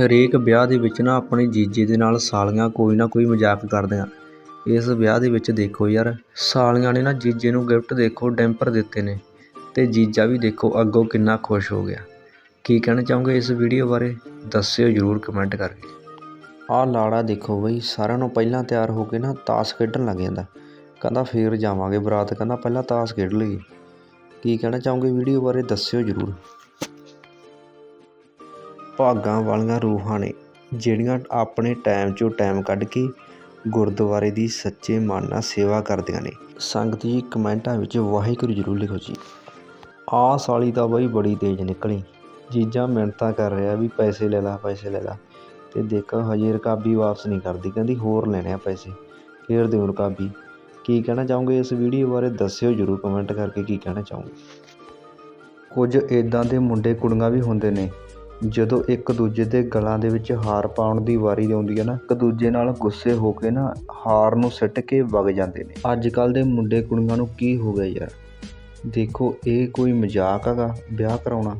ਹਰੇਕ ਵਿਆਹ ਦੇ ਵਿੱਚ ਨਾ ਆਪਣੇ ਜੀਜੇ ਦੇ ਨਾਲ ਸਾਲੀਆਂ ਕੋਈ ਨਾ ਕੋਈ ਮਜ਼ਾਕ ਕਰਦੀਆਂ। ਇਸ ਵਿਆਹ ਦੇ ਵਿੱਚ ਦੇਖੋ ਯਾਰ, ਸਾਲੀਆਂ ਨੇ ਨਾ ਜੀਜੇ ਨੂੰ ਗਿਫਟ ਦੇਖੋ, ਡੈਂਪਰ ਦਿੱਤੇ ਨੇ ਅਤੇ ਜੀਜਾ ਵੀ ਦੇਖੋ ਅੱਗੋਂ ਕਿੰਨਾ ਖੁਸ਼ ਹੋ ਗਿਆ। ਕੀ ਕਹਿਣਾ ਚਾਹੋਗੇ ਇਸ ਵੀਡੀਓ ਬਾਰੇ? ਦੱਸਿਓ ਜ਼ਰੂਰ ਕਮੈਂਟ ਕਰਕੇ। ਆਹ ਲਾੜਾ ਦੇਖੋ ਬਈ, ਸਾਰਿਆਂ ਨੂੰ ਪਹਿਲਾਂ ਤਿਆਰ ਹੋ ਕੇ ਨਾ ਤਾਸ਼ ਖੇਡਣ ਲੱਗ ਜਾਂਦਾ। ਕਹਿੰਦਾ ਫੇਰ ਜਾਵਾਂਗੇ ਬਰਾਤ, ਕਹਿੰਦਾ ਪਹਿਲਾਂ ਤਾਸ਼ ਖੇਡ ਲਈਏ। ਕੀ ਕਹਿਣਾ ਚਾਹੋਗੇ ਵੀਡੀਓ ਬਾਰੇ? ਦੱਸਿਓ ਜ਼ਰੂਰ। ਭਾਗਾਂ ਵਾਲੀਆਂ ਰੂਹਾਂ ਨੇ, ਜਿਹੜੀਆਂ ਆਪਣੇ ਟਾਈਮ 'ਚੋਂ ਟਾਈਮ ਕੱਢ ਕੇ ਗੁਰਦੁਆਰੇ ਦੀ ਸੱਚੇ ਮਨ ਨਾਲ ਸੇਵਾ ਕਰਦੀਆਂ ਨੇ। ਸੰਗਤ ਜੀ, ਕਮੈਂਟਾਂ ਵਿੱਚ ਵਾਹਿਗੁਰੂ ਜ਼ਰੂਰ ਲਿਖੋ ਜੀ। ਆਹ ਸਾਲੀ ਤਾਂ ਬਈ ਬੜੀ ਤੇਜ਼ ਨਿਕਲੀ। ਜੀਜਾ ਮਿੰਨਤਾਂ ਕਰ ਰਿਹਾ ਵੀ ਪੈਸੇ ਲੈ ਲੈ, ਪੈਸੇ ਲੈ ਲੈ। ਤੇ ਦੇਖੋ, ਹਜੇ ਰਕਾਬੀ ਵਾਪਸ ਨਹੀਂ ਕਰਦੀ। ਕਹਿੰਦੀ, ਹੋਰ ਲੈਣੇ ਆ ਪੈਸੇ। ਫੇਰ ਦਿਓ ਰਕਾਬੀ। ਕੀ ਕਹਿਣਾ ਚਾਹੋਗੇ ਇਸ ਵੀਡੀਓ ਬਾਰੇ? ਦੱਸਿਓ ਜ਼ਰੂਰ ਕਮੈਂਟ ਕਰਕੇ ਕੀ ਕਹਿਣਾ ਚਾਹੋਗੇ। ਕੁਝ ਇਦਾਂ ਦੇ ਮੁੰਡੇ ਕੁੜੀਆਂ ਵੀ ਹੁੰਦੇ ਨੇ ਜਦੋਂ ਇੱਕ ਦੂਜੇ ਦੇ ਗਲਾਂ ਦੇ ਵਿੱਚ ਹਾਰ ਪਾਉਣ ਦੀ ਵਾਰੀ ਆਉਂਦੀ ਹੈ ਨਾ, ਇੱਕ ਦੂਜੇ ਨਾਲ ਗੁੱਸੇ ਹੋ ਕੇ ਨਾ ਹਾਰ ਨੂੰ ਸਿੱਟ ਕੇ ਵਗ ਜਾਂਦੇ ਨੇ। ਅੱਜ ਕੱਲ ਦੇ ਮੁੰਡੇ ਕੁੜੀਆਂ ਨੂੰ ਕੀ ਹੋ ਗਿਆ ਯਾਰ? ਦੇਖੋ, ਇਹ ਕੋਈ ਮਜ਼ਾਕ ਹੈਗਾ? ਵਿਆਹ ਕਰਾਉਣਾ?